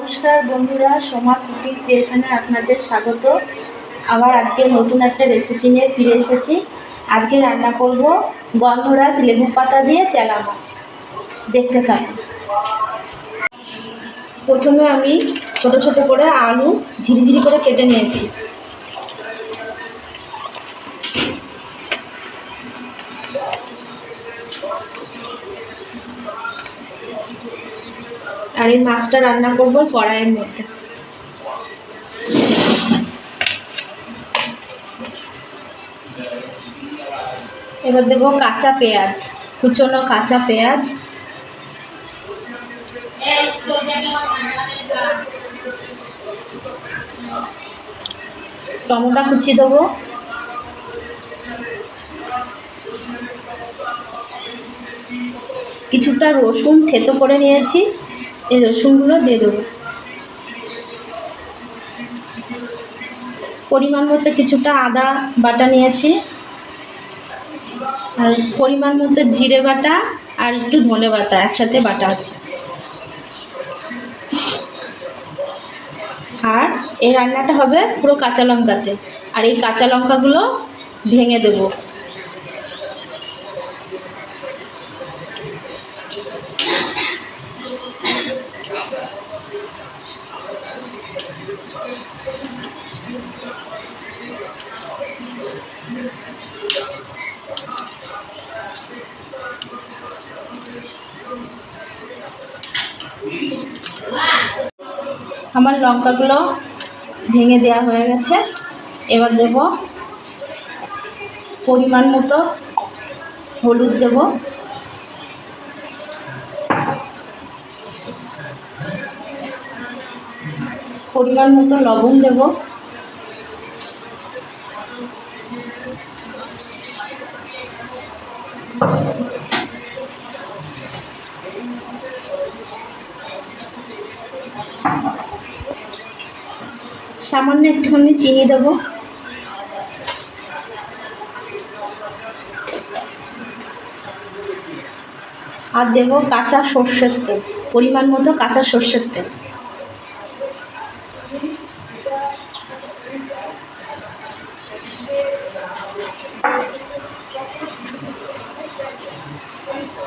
নমস্কার বন্ধুরা, সোমা কুকিং ক্রিয়েশনে আপনাদের স্বাগত। আবার আজকে নতুন একটা রেসিপি নিয়ে ফিরে এসেছি। আজকে রান্না করব গন্ধরাজ লেবু পাতা দিয়ে চেলা মাছ। দেখতে থাকুন। প্রথমে আমি ছোট ছোট করে আলু ঝিরিঝিরি করে কেটে নিয়েছি। আর এই মাছটা রান্না করব কড়াইয়ের মধ্যে। এবার দেবো কাঁচা পেঁয়াজ, কুচনো কাঁচা পেঁয়াজ। টমেটো কুচি দেবো। কিছুটা রসুন থেতো করে নিয়েছি। এই রসুনগুলো দিয়ে দেবো। পরিমাণ মতো কিছুটা আদা বাটা নিয়েছি। আর পরিমাণ মতো জিরে বাটা আর একটু ধনে বাটা, একসাথে বাটা আছে। আর এই রান্নাটা হবে পুরো কাঁচা লঙ্কাতে। আর এই কাঁচা লঙ্কাগুলো ভেঙে দেবো। আমার লঙ্কাগুলো ভেঙে দেওয়া হয়ে গেছে। এবার দেব পরিমাণ মতো হলুদ দেব। পরিমাণ মতো লবণ দেব। সামান্য একটুখানি চিনি দেব। আর দেব কাঁচা সর্ষের তেল, পরিমাণ মতো কাঁচা সর্ষের তেল।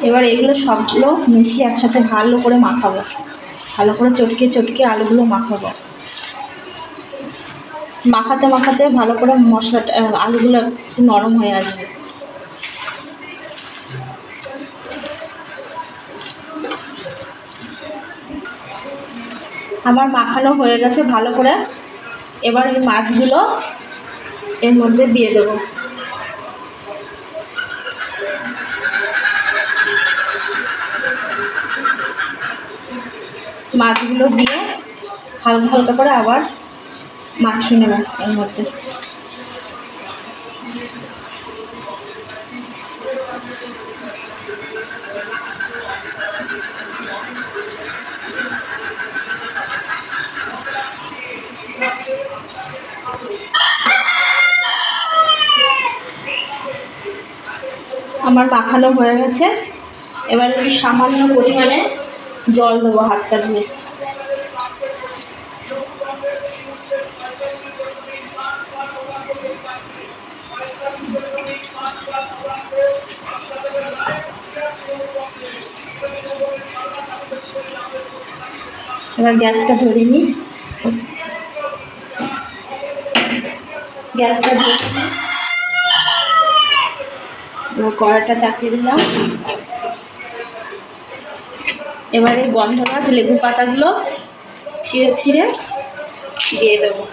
এবার এগুলো সবগুলো মিশিয়ে একসাথে ভালো করে মাখাবো। ভালো করে চটকে চটকে আলুগুলো মাখাবো। মাখাতে মাখাতে ভালো করে মশলাটা আলুগুলো একটু নরম হয়ে আসবে। আমার মাখানো হয়ে গেছে ভালো করে। এবার এই মাছগুলো এর মধ্যে দিয়ে দেবো। মাছগুলো দিয়ে হালকা হালকা করে আবার মাখিয়ে নেব এর মধ্যে। আমার মাখানো হয়ে গেছে। এবার একটু সামান্য পরিমাণে জল দেবো হাতটা ধুয়ে। এবার গ্যাসটা ধরে নিই গ্যাসটা ধরে কড়াটা চাপিয়ে দিলাম। এবার এই গন্ধ লেবু পাতাগুলো ছিঁড়ে ছিঁড়ে দিয়ে দেবো।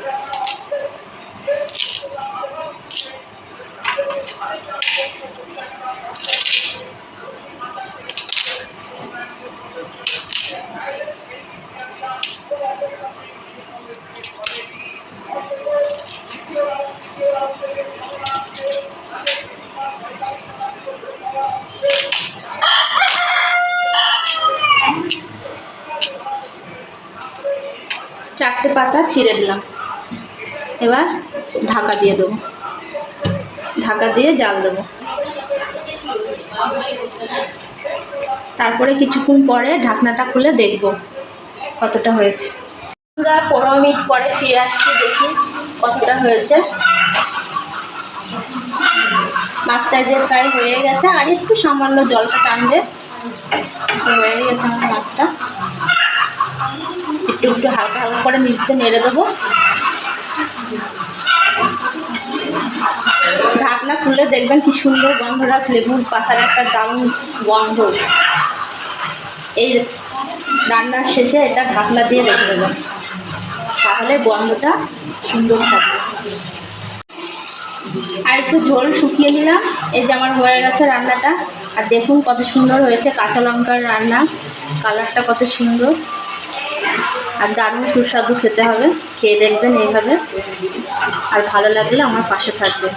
চারটে পাতা ছিঁড়ে দিলাম। এবার ঢাকা দিয়ে দেবো। ঢাকা দিয়ে জাল দেবো। তারপরে কিছুক্ষণ পরে ঢাকনাটা খুলে দেখব কতটা হয়েছে। পুরা পনেরো মিনিট পরে ফিরে আসছি, দেখি কতটা হয়েছে। মাছটা যে প্রায় হয়ে গেছে, আর একটু সামান্য জলটা টানবে হয়ে গেছে আমার মাছটা। একটু হালকা হালকা করে মিশতে নেড়ে দেবো। ঢাকনা খুলে দেখবেন কি সুন্দর গন্ধরাজ লেবুর পাতার একটা দারুণ গন্ধ। এই রান্নার শেষে এটা ঢাকনা দিয়ে রেখে দেবেন তাহলে গন্ধটা সুন্দর থাকবে। আর একটু ঝোল শুকিয়ে নিলাম। এই যে আমার হয়ে গেছে রান্নাটা। আর দেখুন কত সুন্দর হয়েছে কাঁচা লঙ্কার রান্না। কালারটা কত সুন্দর। আর দারুণ সুস্বাদু খেতে হবে। খেয়ে দেখবেন এইভাবে। আর ভালো লাগলে আমার পাশে থাকবে।